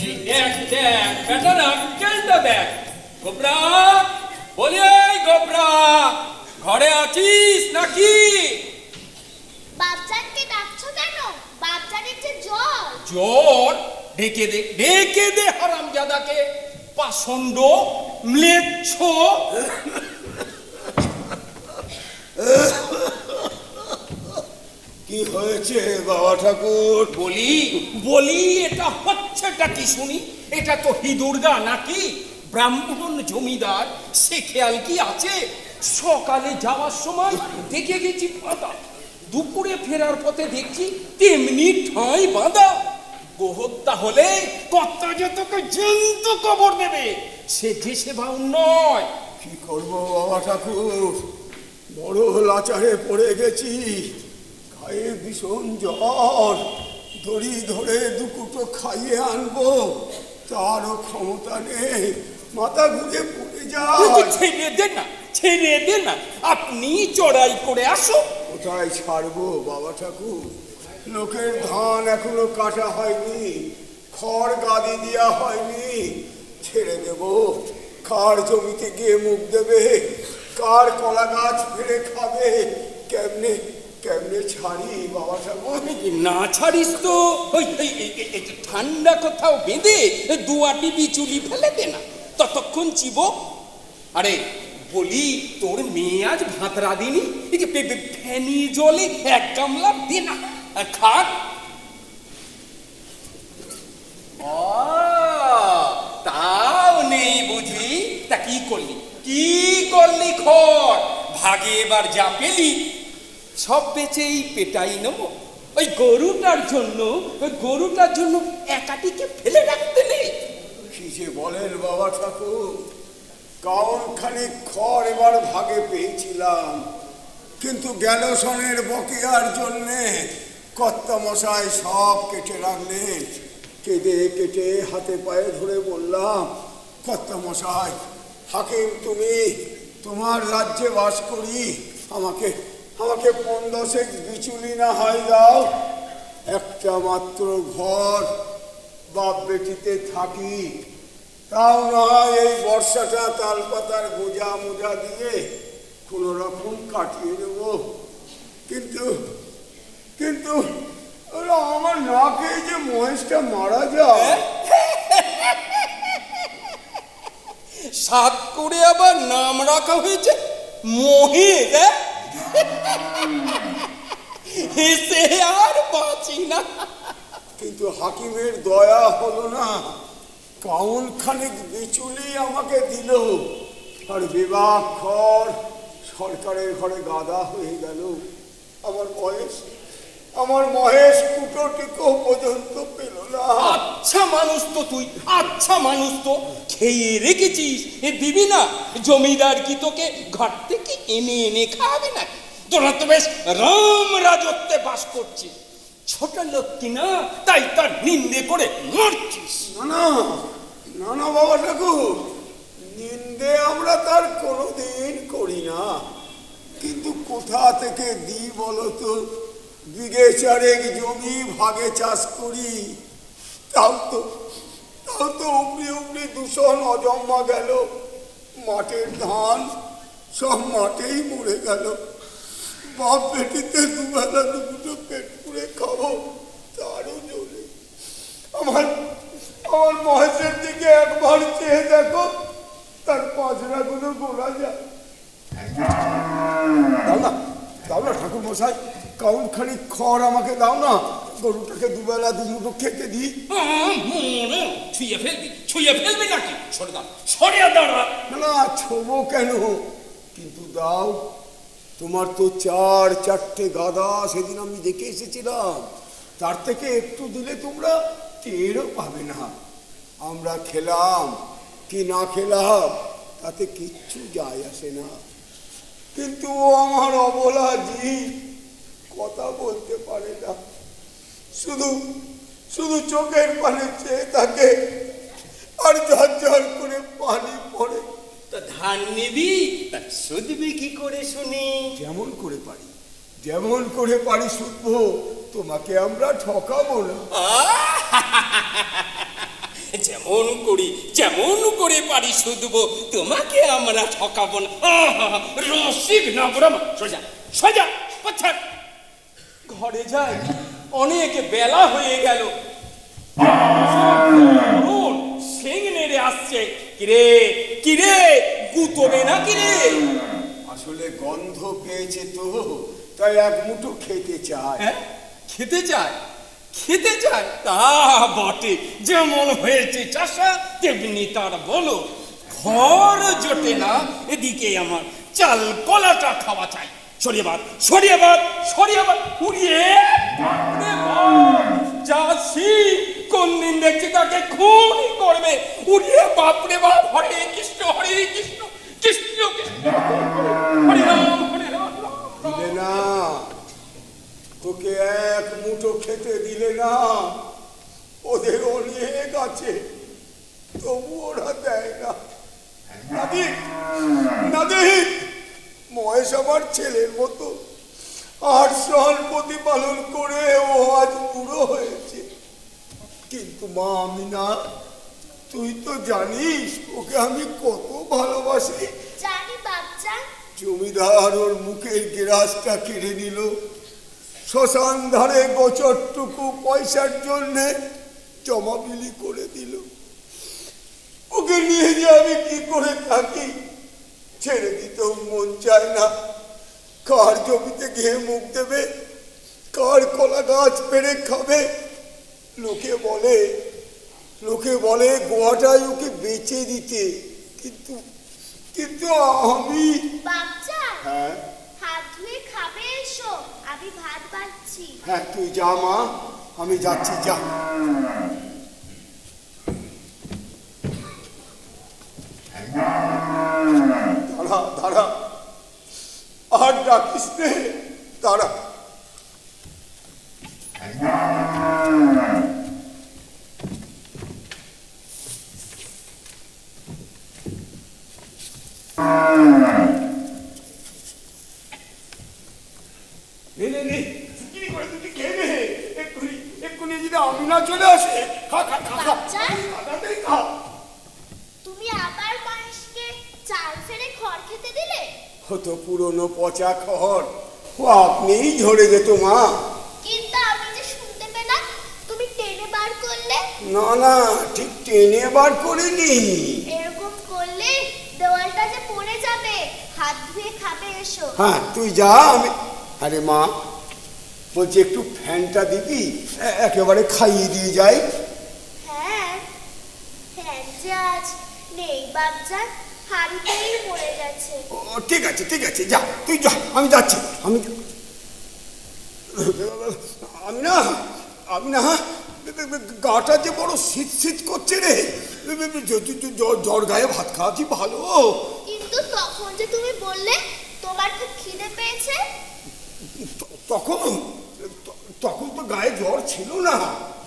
দেখ দেখ বেটার আক্কেলটা দেখ। গোবরা বলি গোবরা ঘরে আছিস নাকি? বাচ্চাকে ডাকছো কেন? বাচ্চাদের যে জ্বর। জ্বর? ডেকে দে ডেকে দে হারামজাদাকে। পাষণ্ড ম্লেচ্ছ। কি হয়েছে বাবা ঠাকুর? বলি বলি এটা হচ্ছেটা কি শুনি? এটা তো হিদুর্গা নাকি? ব্রাহ্মণ জমিদার সে খেয়াল কি আছে? সকালে যাওয়ার সময় দেখে গেছি বাঁধা। দুপুরে ফেরার পথে দেখছি তেমনি ঠাঁই বাঁধা। গোহত্যা হলে কর্তা যে তোকে জ্যান্ত কবর দেবে। সে যে সেবা নয়। কি করব বাবা ঠাকুর? বড় লাচারে পড়ে গেছি। গায়ে ভীষণ জ্বর। দড়ি ধরে দুকুটো খাইয়ে আনব। তারও ক্ষমতা নেই। মাথা ঘুরে পড়ে যায়। ছেড়ে দেন না ছেড়ে দেন না। আপনি চড়াই করে আসো। কোথায় ছাড়বো বাবা ঠাকুর? লোকের ধান এখনও কাটা হয়নি। খড় গাদি দেওয়া হয়নি। ছেড়ে দেব। কার জমিতে গিয়ে মুখ দেবে? কার কলা গাছ ফেরে খাবে? কেমনে কেমনে ছাড়ি বাবা ঠাকুর না ছাড়িস তো। ওই ঠান্ডা কোথাও বেঁধে দুয়াটি বিচুলি ফেলে দে না। ততক্ষণ চিব। আরে বলি, তোর মেয়ে আজ পে- পে- ফ্যানি জলে এক গামলা দে না। খাক তাও নেই বুঝি। তা কি করলি? কি করলি খড়? ভাগে এবার যা পেলি সব বেচেই পেটাই নেব। ওই গরুটার জন্য, ওই গরুটার জন্য একাটিকে ফেলে রাখতে নেই। যে বলেন বাবা ঠাকুর? কাউন খানিক খড় এবার ভাগে পেয়েছিলাম। কিন্তু গেল সনের বকেয়ার জন্যে কর্তা মশাই সব কেটে রাখলেন কেঁদে কেটে হাতে পায়ে ধরে বললাম কর্তা মশাই হাকিম তুমি, তোমার রাজ্যে বাস করি, আমাকে আমাকে পনেরোশেক বিচুলি না হয় দাও। একটা মাত্র ঘর বাপ বেটিতে থাকি। তাও নয় এই বর্ষাটা তাল পাতার গোজা মোজা দিয়ে কোনো রকম কাটিয়ে দেব। কিন্তু কিন্তু আমার না খেয়ে যে মহেশটা মারা যায়। সাত করে আবার নাম রাখা হয়েছে মহিষ হ্যাঁ? আর বাঁচি না। কিন্তু হাকিমের দয়া হলো না। কাউন খানিক বিচুলি আমাকে দিল। আর বিবাহ খর সরকারের ঘরে গাদা হয়ে গেল। আমার মহেশ আমার মহেশ কুটোটিকো পর্যন্ত পেল না। আচ্ছা মানুষ তো তুই আচ্ছা মানুষ তো। খেয়ে রেখেছিস এ দিবি না? জমিদার কি তোকে ঘর থেকে এনে এনে খাওয়াবে নাকি? তোরা তো বেশ রাম রাজত্বে বাস করছিস ছোট লোক কিনা তাই তার নিন্দে করে মরছিস। না না না না, বাবা ঠাকুর, নিন্দে আমরা তার কোনোদিন করি না। কিন্তু কোথা থেকে দিই বলো তো? বিঘে চারেক জমি ভাগে চাষ করি। তাও তো তাও তো উপরি উপরি দূষণ অজম্মা গেল। মাঠের ধান সব মাঠেই মরে গেল। বাপ বেটিতে দুবেলা দুটো পেট পুড়ে খাব। তারও জলে আমার আমার মহেশের দিকে একবার চেয়ে দেখো তার পাঁচড়াগুলো গোলা যায়। দাও না দাও না ঠাকুর মশাই কাউন খানি খড় আমাকে দাও না গরুটাকে দুবেলা দুমুটো খেতে মরে। ছুঁয়ে ফেলবি ছুঁয়ে ফেলবি নাকি? সরে দাঁড়া সরে দাঁড়া না ছোবো কেন? কিন্তু দাও তোমার তো চার, চারটে গাদা সেদিন আমি দেখে এসেছিলাম। তার থেকে একটু দিলে তোমরা টেরও পাবে না। আমরা খেলাম, কি না খেলাম, তাতে কিচ্ছু যায় আসে না। কিন্তু আমার অবলা জি কথা বলতে পারে না। শুধু শুধু চোখের পানে চেয়ে থাকে, আর ঝরঝর করে পানি পড়ে। ধান নিবি তা শুধবি কি করে শুনি? যেমন করে পারি যেমন করে পারি শুধবো তোমাকে আমরা ঠকাবো না। যেমন করি যেমন করে পারি শুধবো তোমাকে আমরা ঠকাবো না। রসিক না বড়মা সোজা সোজা পছাড় ঘরে যাই অনেক বেলা হয়ে গেল। সিং নেড়ে আসছে কিরে কিরে গুতবে না কিরে আসলে গন্ধ পেয়েছে তো তাই এক মুঠো খেতে চায়। হ্যাঁ? খেতে চায়? খেতে চায়? তা বটে যেমন হয়েছে চাষা তেমনি তার বলো। ঘর জোটে না এদিকে আমার চাল কলাটা খাওয়া চাই। সরিয়ে বাদ সরিয়ে বাদ সরিয়ে বাদ উড়িয়ে যা কোন দিন দেখছি তাকে খুন করবে। উড়িয়ে বাপরে বাপ, হরে কৃষ্ণ হরে কৃষ্ণ কৃষ্ণ কৃষ্ণ। হরে তোকে এক মুঠো খেতে দিলে না, ওদের অনেক আছে, তবু ওরা দেয় না। নাদিক নাদিক মহেশ আমার ছেলের মতো। আর সহন প্রতিপালন করে ও আজ বুড়ো হয়েছে। কিন্তু মা আমি না তুই তো জানিস ওকে আমি কত ভালোবাসি। জানি বাপজান জমিদার ওর মুখের গ্রাসটা কেড়ে নিল। শ্মশান ধারে গোচরটুকু পয়সার জন্যে জমাবিলি করে দিল। ওকে নিয়ে যে আমি কি করে থাকি ছেড়ে দিতেও মন চায় না। কার জমিতে ঘেয়ে মুখ দেবে কার কলা গাছ পেড়ে খাবে লোকে বলে লোকে বলে গোয়াটাই ওকে বেচে দিতে। কিন্তু কিন্তু আমি বাপজান হ্যাঁ? হাত ধুয়ে খাবে এসো আমি ভাত বাড়ছি হ্যাঁ তুই যা মা আমি যাচ্ছি যা। দাঁড়া দাঁড়া। আর ডাকিস দাঁড়া নে নে নে চুকিনি করে তুই খেয়ে নে এক্ষুনি এক্ষুনি যদি আমি না চলে আসে। খা খা খা খা। খা। তুমি আবার মানুষকে চাল ফেলে খড় খেতে দিলে? হতো পুরনো পচা খড়। ও আপনিই ঝরে যেত মা। কিন্তু আমি যে শুনতে পেলাম তুমি টেনে বার করলে? না না ঠিক টেনে বার করিনি এরকম করলে দেওয়ালটা যে পড়ে যাবে হাত ধুয়ে খাবে এসো হ্যাঁ তুই যা আমি আরে মা বলছি একটু ফ্যানটা দিবি একেবারে খাইয়ে দিয়ে যাই হ্যাঁ ফ্যান যে আজ নেই বাপজান হাড়িতেই পড়ে গেছে ও ঠিক আছে ঠিক আছে যা তুই যা আমি যাচ্ছি আমি আমি না আমি না গাটা যে বড় শীত শীত করছে রে জ্বর গায়ে ভাত খাওয়াছি ভালো কিন্তু তখন যে তুমি বললে তোমার খুব খিদে পেয়েছে ত- তখন তখন তো গায়ে জ্বর ছিল না।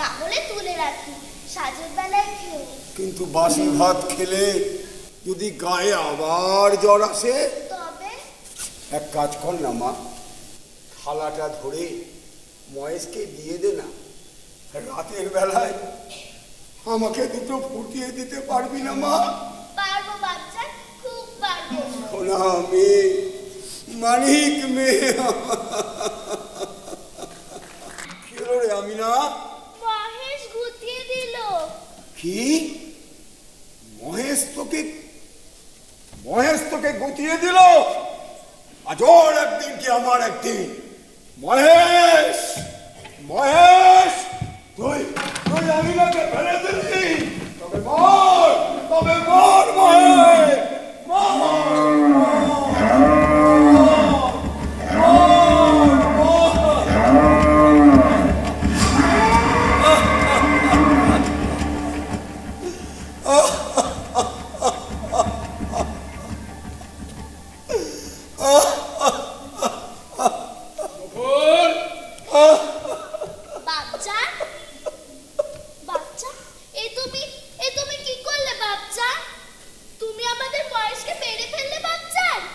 তাহলে তুলে রাখি সাজের বেলায় খেও কিন্তু বাসি ভাত খেলে যদি গায়ে আবার জ্বর আসে তবে? এক কাজ কর না মা থালাটা ধরে মহেশকে দিয়ে দে না। রাতের বেলায় আমাকে দুটো ফুটিয়ে দিতে পারবি না মা? পারব বাচ্চা খুব পারব। সোনা মেয়ে মানিক মেয়ে কি হলো রে আমি না মহেশ গুতিয়ে দিল। কি? মহেশ তোকে মহেশ তোকে গুটিয়ে দিল? আজ ওর একদিন কি আমার একদিন? মহেশ মহেশ তুই তুই আমিনাকে ফেলে দিলি। তবে মর তবে মর।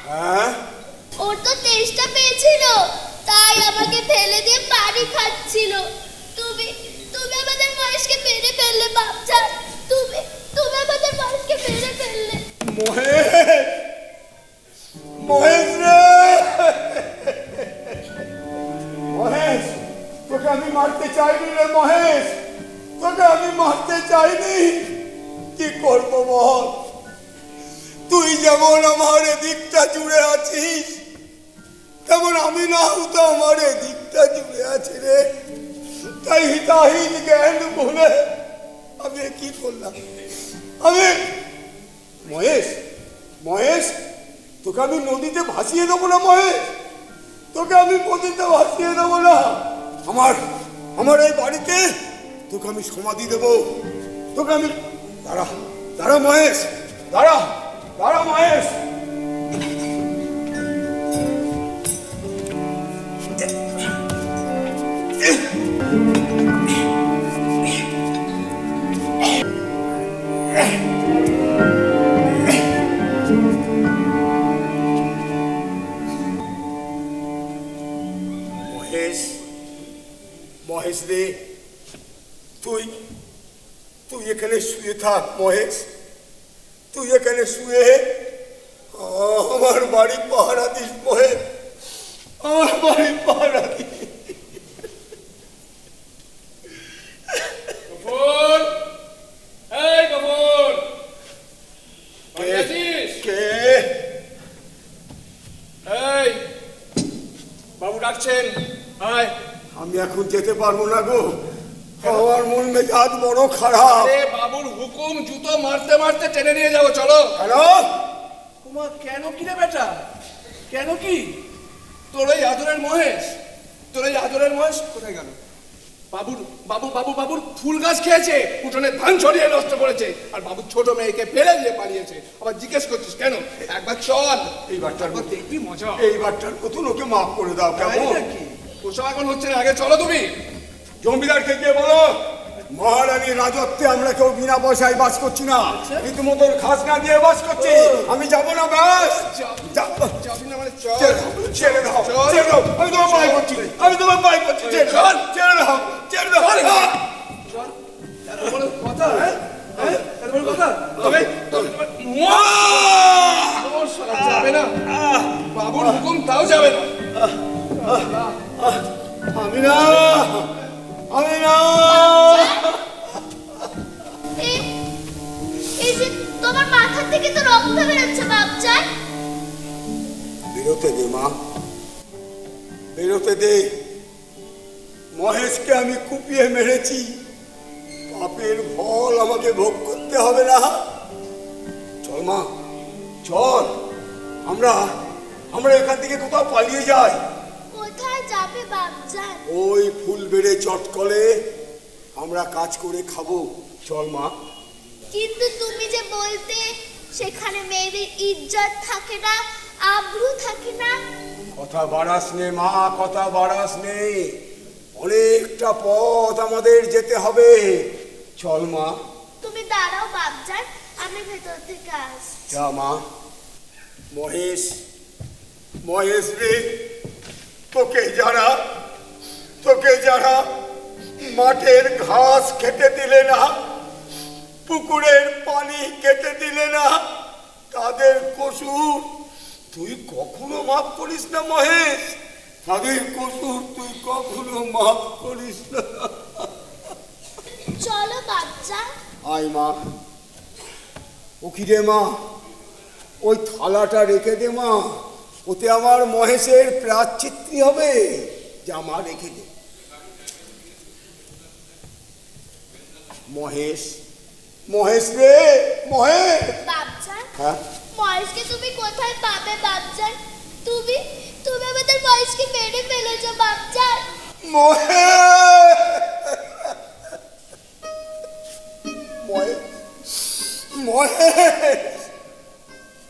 ওর তো তেষ্টা পেয়েছিল তাই আমাকে ফেলে দিয়ে পানি খাচ্ছিল। তুমি তুমি আমাদের বয়সকে মেরে ফেললে বাচ্চা তুমি মহেশ! মহেশ রে! মহেশ তোকে আমি মারতে চাইনি রে মহেশ। তোকে আমি মারতে চাইনি। কি করব বল? তুই যেমন আমার দিকটা জুড়ে আছিস, তেমন আমি না তো আমার দিকটা জুড়ে আছি রে। তাই জ্ঞান বলে আমি কি করলাম? আমি, মহেশ মহেশ, তোকে আমি নদীতে ভাসিয়ে দেবো না মহেশ? তোকে আমি নদীতে ভাসিয়ে দেবো না। আমার আমার এই বাড়িতে তোকে আমি সমাধি দেব। তোকে আমি, দাঁড়া দাঁড়া মহেশ, দাঁড়া। দাঁড়া মহেশ। মহেশ মহেশ রে তুই তুই এখানে শুয়ে থাক মহেশ। তুই এখানে শুয়ে আমার বাড়ি পাহারা দিস মহেশ আমার বাড়ি পাহারা দিস। বাবু ডাকছেন। আমি এখন যেতে পারব না গো। আমার মন মেজাজ বড় খারাপ। আরে বাবুর হুকুম জুতো মারতে মারতে টেনে নিয়ে যাব চলো। কেন? কি রে বেটা? কেন কি? তোর ওই আদরের মহেশ তোর ওই আদরের মহেশ কোথায় গেল? বাবুর বাবু বাবু বাবুর ফুল গাছ খেয়েছে উঠোনে ধান ছড়িয়ে নষ্ট করেছে আর বাবুর ছোট মেয়েকে ফেলে দিয়ে পালিয়েছে। আবার জিজ্ঞেস করছিস কেন? একবার চল। এই বাচ্চার দেখবি মজা। এই বাচ্চার মতন ওকে মাফ করে দাও কেমন? ওসব এখন হচ্ছে না আগে চলো তুমি। জমিদারকে গিয়ে বলো? মহারানীর রাজত্বে আমরা কেউ বিনা পয়সায় বাস করছি না। রীতিমতো খাজনা দিয়ে বাস করছি। আমি যাব না চল ছেড়ে দাও, ছেড়ে দাও আমি তোমার পায়ে করছি আমি তোমার পায়ে করছি ছেড়ে দাও ছেড়ে দাও ছেড়ে দাও! কথা হ্যাঁ? কথা তবে! যাবে না। বাবুর হুকুম তাও যাবে না। আমি না এই যে তোমার মাথা থেকে তো রক্ত বেরোচ্ছে বাপজান! বেরোতে দে মা। বেরোতে দে। মহেশকে আমি কুপিয়ে মেরেছি। পাপের ফল আমাকে ভোগ করতে হবে না। চল মা। চল। আমরা আমরা এখান থেকে কোথাও পালিয়ে যাই। ওই ফুল বেড়ে চটকলে আমরা কাজ করে খাব। চল মা। কিন্তু তুমি যে বলতে সেখানে মেয়েদের ইজ্জত থাকে না আব্রু থাকে না। কথা বাড়াস নে মা কথা বাড়াস নে। অনেকটা পথ আমাদের যেতে হবে। চল মা। তুমি দাঁড়াও বাপজান আমি ভেতর থেকে আসছি। যা মা। মহেশ মহেশ রে। তোকে যারা তোকে যারা মাঠের ঘাস খেতে দিলে না পুকুরের পানি খেতে দিলে না তাদের কসুর তুই কখনো মাফ করিস না মহেশ? তাদের কসুর তুই কখনো মাফ করিস না। চলো বাচ্চা। আয় মা। ও কি রে মা ওই থালাটা রেখে দে মা। ওতে আমার মহেশের প্রাচ্চিত্রী হবে যা মা রেখে দে। মহেশ মহেশ রে মহেশ! হ্যাঁ? মহেশকে তুমি কোথায় পাবে বাপজান? তুমি তুমি আমাদের মহেশকে মেরে ফেলেছো বাপজান। মহেশ! মহেশ! মহেশ!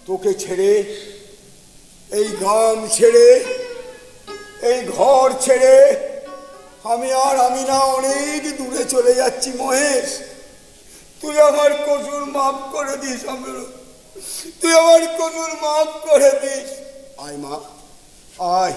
তোকে ছেড়ে এই গ্রাম ছেড়ে, এই ঘর ছেড়ে আমি আর আমি না অনেক দূরে চলে যাচ্ছি, মহেশ। তুই আমার কসুর মাফ করে দিস আমার তুই আমার কসুর মাফ করে দিস। আয় মা, আয়।